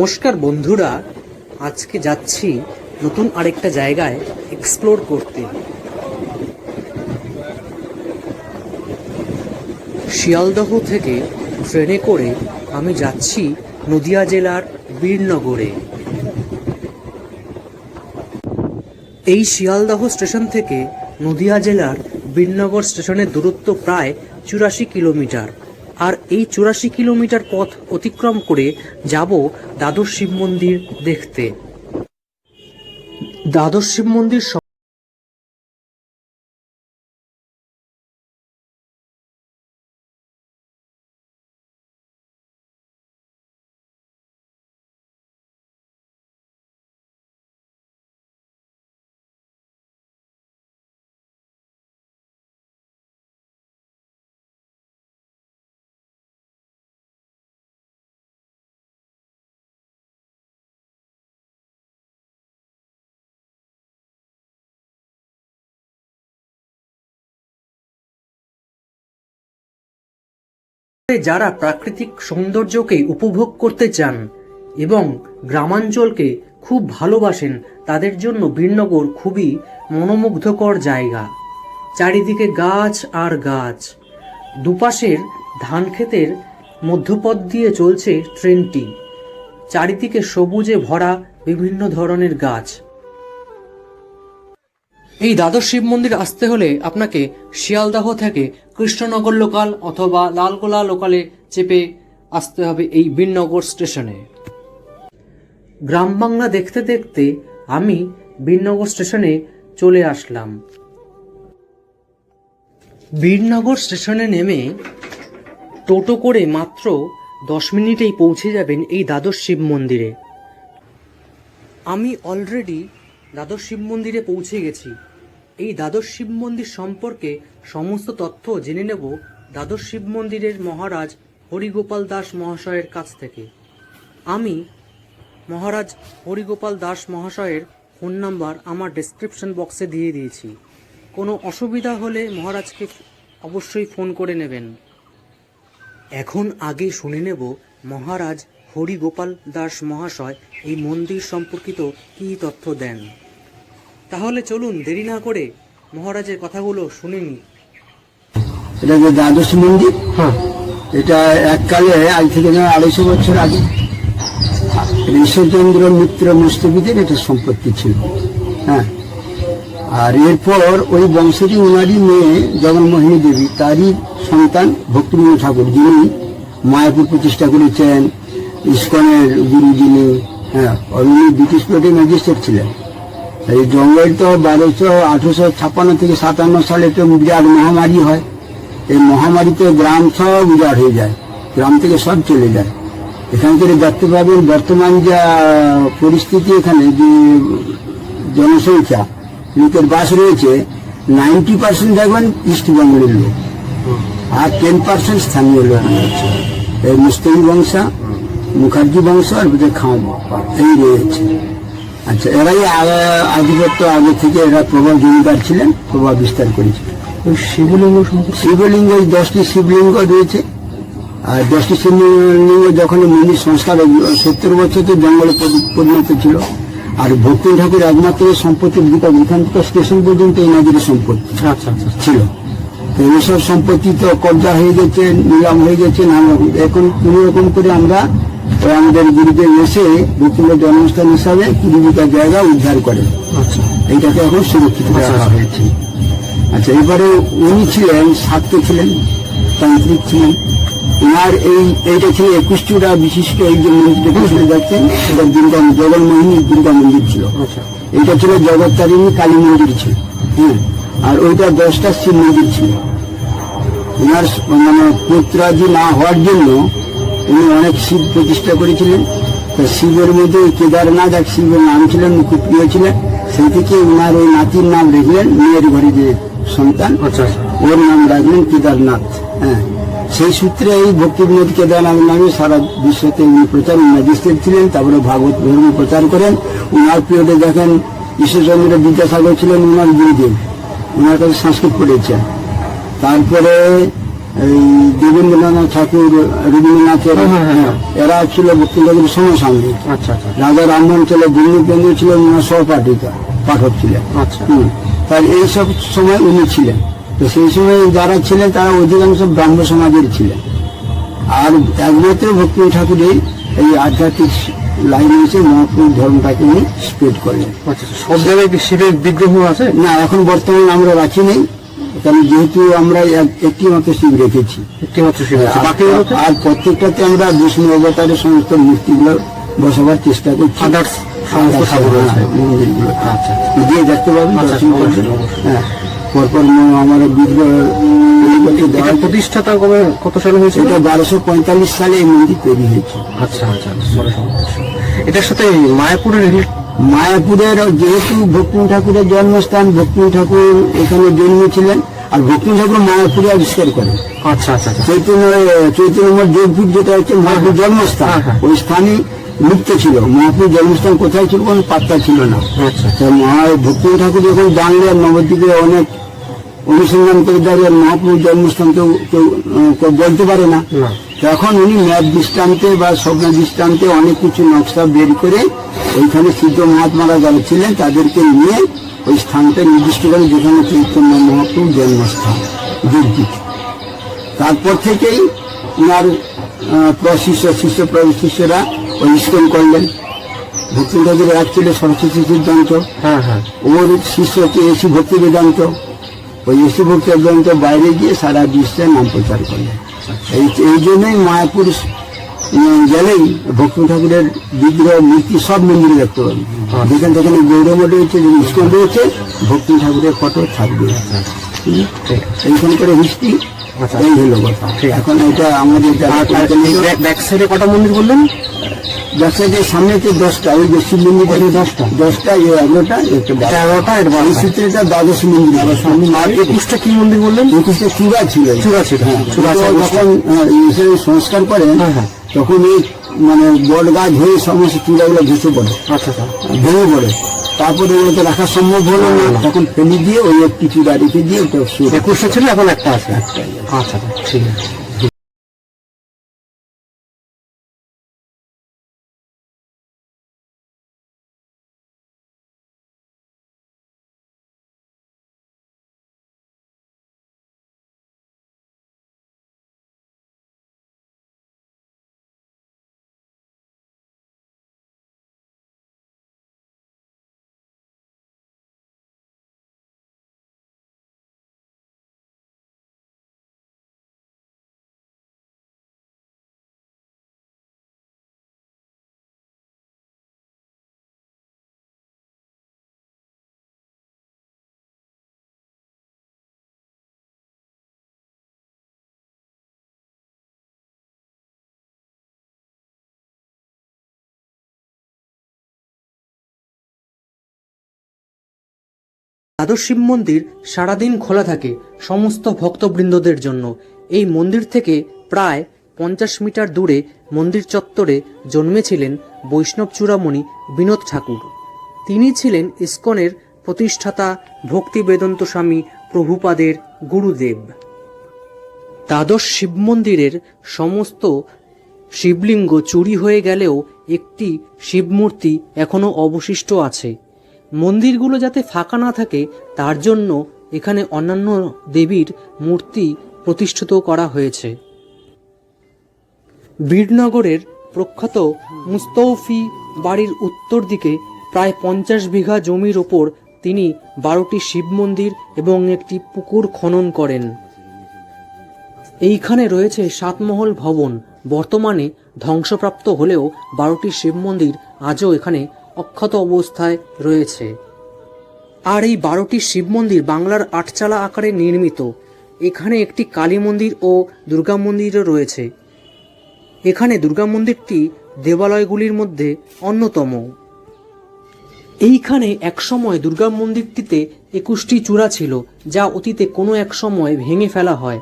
নমস্কার বন্ধুরা, আজকে যাচ্ছি নতুন আরেকটা জায়গায় এক্সপ্লোর করতে। শিয়ালদহ থেকে ট্রেনে করে আমি যাচ্ছি নদিয়া জেলার বীরনগরে। এই শিয়ালদহ স্টেশন থেকে নদিয়া জেলার বীরনগর স্টেশনের দূরত্ব প্রায় চুরাশি কিলোমিটার। আর এই চুরাশি কিলোমিটার পথ অতিক্রম করে যাব দ্বাদশ শিব মন্দির দেখতে। দ্বাদশ শিব মন্দির যারা প্রাকৃতিক সৌন্দর্যকে উপভোগ করতে চান এবং গ্রামাঞ্চলকে খুব ভালোবাসেন, তাদের জন্য বীরনগর খুবই মনোমুগ্ধকর জায়গা। চারিদিকে গাছ আর গাছ। দুপাশের ধান ক্ষেতের মধ্যপথ দিয়ে চলছে ট্রেনটি। চারিদিকে সবুজে ভরা বিভিন্ন ধরনের গাছ। এই দ্বাদশ শিব মন্দির আসতে হলে আপনাকে শিয়ালদাহ থেকে কৃষ্ণনগর লোকাল অথবা লালগোলা লোকালে চেপে আসতে হবে এই বীরনগর স্টেশনে। গ্রাম বাংলা দেখতে দেখতে আমি বীরনগর স্টেশনে চলে আসলাম। বীরনগর স্টেশনে নেমে টোটো করে মাত্র দশ মিনিটেই পৌঁছে যাবেন এই দ্বাদশ শিব মন্দিরে। আমি অলরেডি দ্বাদশ শিব মন্দিরে পৌঁছে গেছি। এই দ্বাদশ শিব মন্দির সম্পর্কে সমস্ত তথ্য জেনে নেব দ্বাদশ শিব মন্দিরের মহারাজ হরিগোপাল দাস মহাশয়ের কাছ থেকে। আমি মহারাজ হরিগোপাল দাস মহাশয়ের ফোন নাম্বার আমার ডেসক্রিপশন বক্সে দিয়ে দিয়েছি। কোনো অসুবিধা হলে মহারাজকে অবশ্যই ফোন করে নেবেন। এখন আগে শুনে নেব মহারাজ হরিগোপাল দাস মহাশয় এই মন্দির সম্পর্কিত কী তথ্য দেন। তাহলে চলুন দেরি না করে মহারাজের কথাগুলো শুনে নি এটা যে দ্বাদশ মন্দির? হ্যাঁ। এটা এককালে আজ থেকে যেন আড়াইশো বছর আগে। ঈশ্বরচন্দ্র মিত্র মুস্তফিদের এটা সম্পত্তি ছিল। হ্যাঁ। আর এরপর ওই বংশেরই ওনারই মেয়ে জগন্মোহিনী দেবী তারই সন্তান ভক্তিবিনোদ ঠাকুর যিনি মায়াপুর প্রতিষ্ঠা করেছেন ইস্কনের গুরু যিনি হ্যাঁ উনি ব্রিটিশ কোর্টের ম্যাজিস্ট্রেট ছিলেন। এই জঙ্গল তো বারোশো, আঠারোশো ছাপ্পান্ন থেকে সাতান্ন সালে তো বিরাট মহামারী হয়। এই মহামারীতে গ্রাম সব উজাড় হয়ে যায়, গ্রাম থেকে সব চলে যায়। এখান থেকে দেখতে পাবেন বর্তমান যা পরিস্থিতি এখানে, যে জনসংখ্যা, লোকের বাস রয়েছে, নাইনটি পার্সেন্ট দেখবেন ইস্ট বেঙ্গলের লোক আর টেন পার্সেন্ট স্থানীয় লোক রয়েছে। এই মুস্তফি বংশা, মুখার্জি বংশ আর খাম এই রয়েছে। আচ্ছা এরাই আধিপত্য আগে থেকে এরা প্রবল জমিদার ছিলেন প্রভাব বিস্তার করেছিলেন শিবলিঙ্গ শিবলিঙ্গ দশটি শিবলিঙ্গ রয়েছে। আর দশটি শিবলিঙ্গ যখন মন্দির সংস্কার সত্তর বছর তো জঙ্গলে পরি- পরিণত ছিল। আর ভক্তি ঠাকুর একমাত্র সম্পত্তির বিকাশ এখান থেকে স্টেশন পর্যন্ত এই নদীর সম্পত্তি আচ্ছা আচ্ছা। ছিল। তো এইসব সম্পত্তি তো কবজা হয়ে গেছে নিলাম হয়ে গেছে নানা রকম। এখন কোন রকম করে আমরা গুরুদেব এসে ভক্তির জন্মস্থান হিসাবে কুড়ি বিঘা জায়গা উদ্ধার করে আচ্ছা। এইটাকে এখন সুরক্ষিত রাখা হয়েছে। আচ্ছা এবারে উনি ছিলেন সাত্য ছিলেন তান্ত্রিক ছিলেন। ওনার এই এইটা ছিল একুশটিটা বিশিষ্ট এই যে মন্দিরটা ছিল যাচ্ছেন সেটা দুর্গা জগন্মোহিনী দুর্গা মন্দির ছিল। আচ্ছা। এটা ছিল জগত্তারিণী কালী মন্দির ছিল। হ্যাঁ আর ওইটা দশটা শিব মন্দির ছিল। ওনার মানে পুত্রাদি না হওয়ার জন্য উনি অনেক শিব প্রতিষ্ঠা করেছিলেন। তো শিবের মধ্যে কেদারনাথ এক শিবের নাম ছিলেন খুব প্রিয় ছিলেন। সেই থেকে ওনার ওই নাতির নাম রেখলেন মেয়ের ঘরে যে সন্তান আচ্ছা। ওর নাম রাখলেন কেদারনাথ। হ্যাঁ। সেই সূত্রে এই ভক্তি বিনোদ কেদারনাথ নামে সারা বিশ্বতে উনি প্রচার ম্যাজিস্ট্রেট ছিলেন তারপরে ভাগবত ধর্ম প্রচার করেন। উনার পিরিয়ডে দেখেন ঈশ্বরচন্দ্র বিদ্যাসাগর ছিলেন উনার গুরুদেব ওনার কাছে সংস্কৃত পড়েছেন। তারপরে এই দেবেন্দ্রনাথ ঠাকুর রবীন্দ্রনাথের হ্যাঁ, হ্যাঁ, হ্যাঁ। এরা ছিল ভক্তি ঠাকুরের সমসাময়িক আচ্ছা আচ্ছা। রাজা রামমোহন ছিল দিল্লি কেন্দ্র ছিলেন ওনার সহপাঠিকা পাঠক ছিলেন। আচ্ছা। তার এইসব সময় উনি ছিলেন। তো সেই সময় যারা ছিলেন তারা অধিকাংশ ব্রাহ্ম সমাজের ছিলেন। আর একমাত্র ভক্তি ঠাকুরের এই আধ্যাত্মিক লাইনে এসে মহাপুর ধর্মটাকে উনি স্প্রেড করলেন। আচ্ছা সব জায়গায় শিবের বিগ্রহ আছে? না এখন বর্তমানে আমরা রাখি নেই। কারণ যেহেতু আমরা একটি মাত্র শিব রেখেছি। আর- প্রত্যেকটাতে আমরা বিষ্ণু অবতারের সমস্ত মূর্তিগুলো বসাবার চেষ্টা করছি। আছে। হ্যাঁ, মন্দিরগুলো। আচ্ছা গিয়ে দেখতে পাবেন আচ্ছা। হ্যাঁ পরপর আমার প্রতিষ্ঠাতা কবে কত সালে হয়েছিল? এটা বারোশো পঁয়তাল্লিশ সালে এই মন্দির তৈরি হয়েছে। আচ্ছা আচ্ছা এটার সাথে মায়াপুরের মায়াপুরের যেহেতু ভক্তিম ঠাকুরের জন্মস্থান ভক্তিম ঠাকুর এখানে জন্মেছিলেন আর ভক্তিম ঠাকুর মায়াপুরে আবিষ্কার করেন। আচ্ছা আচ্ছা আচ্ছা। চৈতন্য চৈতন্য যোগপীঠ যেটা হচ্ছে মহাপুর জন্মস্থান হ্যাঁ, হ্যাঁ। ওই স্থানে মুক্ত ছিল। মহাপুর জন্মস্থান কোথায় ছিল কোনো পাত্তা ছিল না। আচ্ছা তো মহা ভক্তিম ঠাকুর যখন জানলেন নবদ্বীপে অনেক অনুসন্ধান করে দাঁড়িয়ে মহাপুর জন্মস্থান কেউ কেউ বলতে পারে না। তখন উনি ম্যাপ দৃষ্টান্তে বা স্বপ্ন দৃষ্টান্তে অনেক কিছু নকশা বের করে ওইখানে সিদ্ধ মহাত্মারা যারা ছিলেন তাদেরকে নিয়ে ওই স্থানটা নির্দিষ্ট করে যেখানে চৈতন্য মহাপুর জন্মস্থান যোগপীঠ তারপর থেকেই ওনার প্রশিষ্য শিষ্য প্রশিষ্যরা ওই ইস্কন করলেন। ভক্তি এক ছিল সরস্বতী সিদ্ধান্ত। হ্যাঁ হ্যাঁ। ওর শিষ্য এসি ভক্তি বেদান্ত ওই এসি একজন তো বাইরে গিয়ে সারা বিশ্বে নাম প্রচার করলেন এই এই জন্যই মায়াপুর গেলেই ভক্তি ঠাকুরের বিগ্রহ মূর্তি সব মন্দিরে দেখতে পাবেন যেখানে যেখানে গৌরমঠ রয়েছে যে ইস্কন রয়েছে ভক্তি ঠাকুরের ফটো থাকবে হুম? এইখানকার হিস্ট্রি আচ্ছা। এই হলো কথা। এখন এটা আমাদের ব্যাক- সাইডে কটা মন্দির বললেন? সামনে যে দশটা ওই যে শিব মন্দির দশটা। দশটা এগারোটা এগারোটা এর এই বারোটা সূত্রেটা দ্বাদশ মন্দির। আর একুশটা কি মন্দির বললেন? একুশটা চূড়া ছিল। চূড়া ছিল, হ্যাঁ। যখন সংস্কার করেন হ্যাঁ, হ্যাঁ। তখন এই মানে বট গাছ হয়ে সমস্ত চূড়াগুলো ধসে পড়ে। আচ্ছা আচ্ছা। ভেঙে পড়ে। তারপরে ওগুলোকে রাখা সম্ভব হলো না। তখন ফেলে দিয়ে ওই কিছু গাড়িতে দিয়ে একুশটা ছিল এখন একটা আছে। একটা আচ্ছা ঠিক আছে। দ্বাদশ শিব মন্দির সারাদিন খোলা থাকে সমস্ত ভক্তবৃন্দদের জন্য। এই মন্দির থেকে প্রায় পঞ্চাশ মিটার দূরে মন্দির চত্বরে জন্মেছিলেন বৈষ্ণব চূড়ামণি বিনোদ ঠাকুর। তিনি ছিলেন ইস্কনের প্রতিষ্ঠাতা ভক্তি বেদন্ত স্বামী প্রভুপাদের গুরুদেব। দ্বাদশ শিব মন্দিরের সমস্ত শিবলিঙ্গ চুরি হয়ে গেলেও একটি শিবমূর্তি এখনও অবশিষ্ট আছে। মন্দিরগুলো যাতে ফাঁকা না থাকে, তার জন্য এখানে অন্যান্য দেবীর মূর্তি প্রতিষ্ঠিত করা হয়েছে। বীরনগরের প্রখ্যাত মুস্তৌফি বাড়ির উত্তর দিকে প্রায় পঞ্চাশ বিঘা জমির ওপর তিনি বারোটি শিব মন্দির এবং একটি পুকুর খনন করেন। এইখানে রয়েছে সাতমহল ভবন। বর্তমানে ধ্বংসপ্রাপ্ত হলেও বারোটি শিব মন্দির আজও এখানে অক্ষত অবস্থায় রয়েছে। আর এই বারোটি শিব মন্দির বাংলার আটচালা আকারে নির্মিত। এখানে একটি কালী মন্দির ও দুর্গা মন্দিরও রয়েছে। এখানে দুর্গা মন্দিরটি দেবালয়গুলির মধ্যে অন্যতম। এইখানে একসময় দুর্গা মন্দিরটিতে একুশটি চূড়া ছিল, যা অতীতে কোনো এক সময় ভেঙে ফেলা হয়।